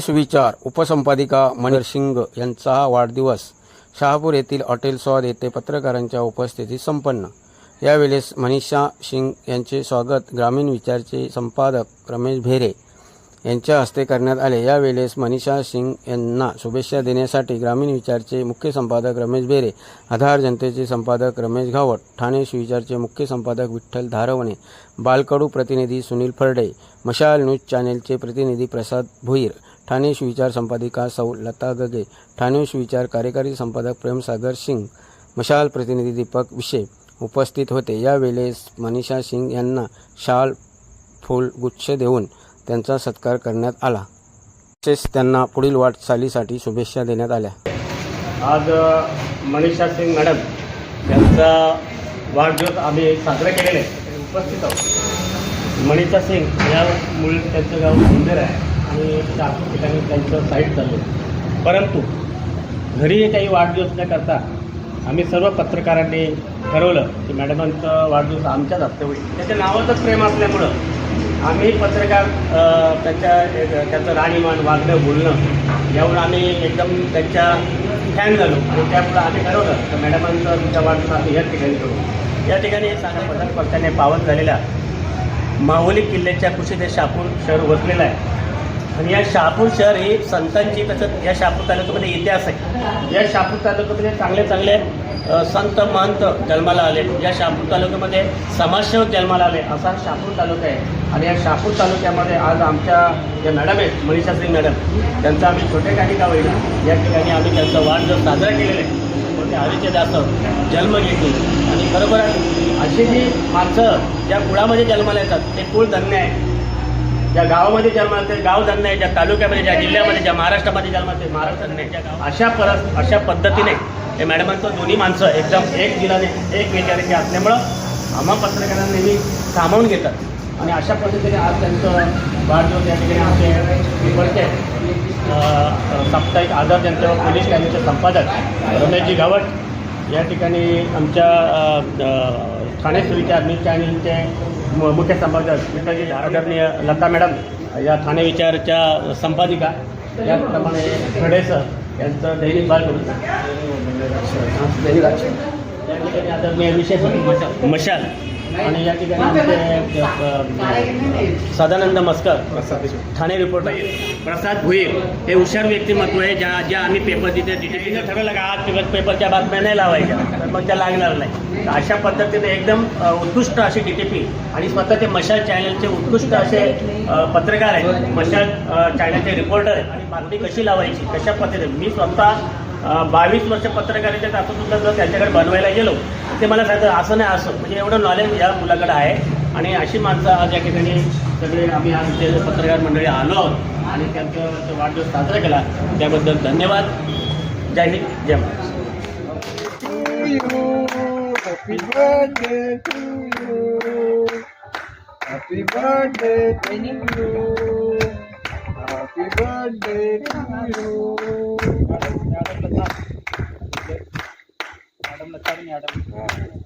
सुविचार उपसंपादिका मणिर सिंग यांचा हा वाढदिवस शहापूर येथील हॉटेल स्वाद येथे पत्रकारांच्या उपस्थितीत संपन्न. यावेळेस मनीषा सिंग यांचे स्वागत ग्रामीण विचारचे संपादक रमेश भेरे यांच्या हस्ते करण्यात आले. यावेळेस मनीषा सिंग यांना शुभेच्छा देण्यासाठी ग्रामीण विचारचे मुख्य संपादक रमेश बेरे आधार जनतेचे संपादक रमेश घावट ठाणे सुविचारचे मुख्य संपादक विठ्ठल धारवणे बालकडू प्रतिनिधी सुनील फरडे मशाल न्यूज चॅनेलचे प्रतिनिधी प्रसाद भुईर ठाणे सुविचार संपादिका सौ लता गगे ठाणे सुविचार कार्यकारी संपादक प्रेमसागर सिंग मशाल प्रतिनिधी दीपक विषय उपस्थित होते. यावेळेस मनीषा सिंग यांना शाल फूल गुच्छ देऊन त्यांचा सत्कार करण्यात आला. तसेच त्यांना पुढील वाटचालीसाठी शुभेच्छा देण्यात आल्या. आज मनीषा सिंग मॅडम यांचा वाढदिवस आम्ही साजरा केलेला. आहे उपस्थित आहोत. मनीषा सिंग या मूळ त्यांचं गाव सुंदर आहे. आणि चारपूर ठिकाणी त्यांचं साईट चालू परंतु घरी काही वाढदिवस न करता आम्ही सर्व पत्रकारांनी ठरवलं की मॅडमांचं वाढदिवस आमच्याच हस्ते होईल त्याच्या नावातच प्रेम असल्यामुळं आम्ही पत्रकार त्यांच्या त्याचं राणीमान वागणं बोलणं यावर आम्ही एकदम त्यांच्या फॅन झालो. आणि त्यामुळं आम्ही ठरवलं तर मॅडमांचं तुमच्या वाढदिवस आम्ही याच ठिकाणी करू. या ठिकाणी सांगा पदार्थ पक्षाने पावन झालेल्या माहुली किल्ल्याच्या कुशीत शापूर शहर वसलेलं आहे. आणि या शहापूर शहर ही संतांची तसंच या शहापूर तालुक्यामध्ये इतिहास आहे. या शहापूर तालुक्यामध्ये चांगले चांगले संत महंत जन्माला आले. या शहापूर तालुक्यामध्ये समाजसेवक जन्माला आले असा शहापूर तालुका आहे. आणि या शहापूर तालुक्यामध्ये आज आमच्या ज्या मॅडम आहेत मनीषा सिंग मॅडम त्यांचा आम्ही छोट्या काही का होईल या ठिकाणी आम्ही त्यांचा वाढदिवस साजरा केलेला आहे. मोठे हरीचे दासव जन्म घेतली. आणि खरोखर अशी जी माणसं ज्या कुळामध्ये जन्माला येतात ते कुळ धन्य आहे. ज्या गावामध्ये जन्माला ते गाव धन्य आहे ज्या तालुक्यामध्ये ज्या जिल्ह्यामध्ये ज्या महाराष्ट्रामध्ये जन्माला ते महाराष्ट्र धन्य आहे ज्या अशा परत अशा पद्धतीने हे मॅडमांचं दोन्ही माणसं एकदम एक दिलाने एक विचाराचे असल्यामुळं आम्हा पत्रकारांना नेहमी सामावून घेतात. आणि अशा पद्धतीने आज त्यांचं वाढदिवस या ठिकाणी आमचे निवडते. साप्ताहिक आधार जनतेवर पोलीस ठाण्याचे संपादक रमेशजी गावट या ठिकाणी आमच्या ठाणे सुविचार न्यूज चॅनलचे मु- मुख्य संपादक विठ्ठलजी आदरणीय लता मॅडम या ठाणे विचारच्या संपादिका याप्रमाणे खडे सर यांचं दैनिक बाल करून दैनिक या ठिकाणी आदरणीय विशेष मशाल. मशाल आणि या ठिकाणी आमचे सदानंद मस्कर. ठाणे रिपोर्टर प्रसाद भुईर. हे हुशार व्यक्तिमत्व आहे ज्या ज्या आम्ही पेपर तिथे तिथे ठरवलं का आज पेपर पेपरच्या बातम्या नाही लावायच्या तर मग त्या लागणार नाही. तर अशा पद्धतीने एकदम उत्कृष्ट अशी डी टी पी आणि स्वतः ते मशाल चॅनलचे उत्कृष्ट असे पत्रकार आहेत. मशाल चॅनलचे रिपोर्टर आहेत. आणि बातमी कशी लावायची? कशा पद्धतीने? मी स्वतः बावीस वर्ष पत्रकारितेत असं सुद्धा जर त्यांच्याकडे बनवायला गेलो ते मला सांगतात असं नाही असं. म्हणजे एवढं नॉलेज या मुलाकडं आहे. आणि अशी माणसं आज या ठिकाणी सगळे आम्ही आज ते पत्रकार मंडळी आलो आहोत. आणि त्यांचं तो वाढदिवस साजरा केला त्याबद्दल धन्यवाद. जय हिंद जय Maharashtra Good day to you. Adam, Adam, Adam, Adam, Adam, Adam, Adam, Adam, Adam, Adam,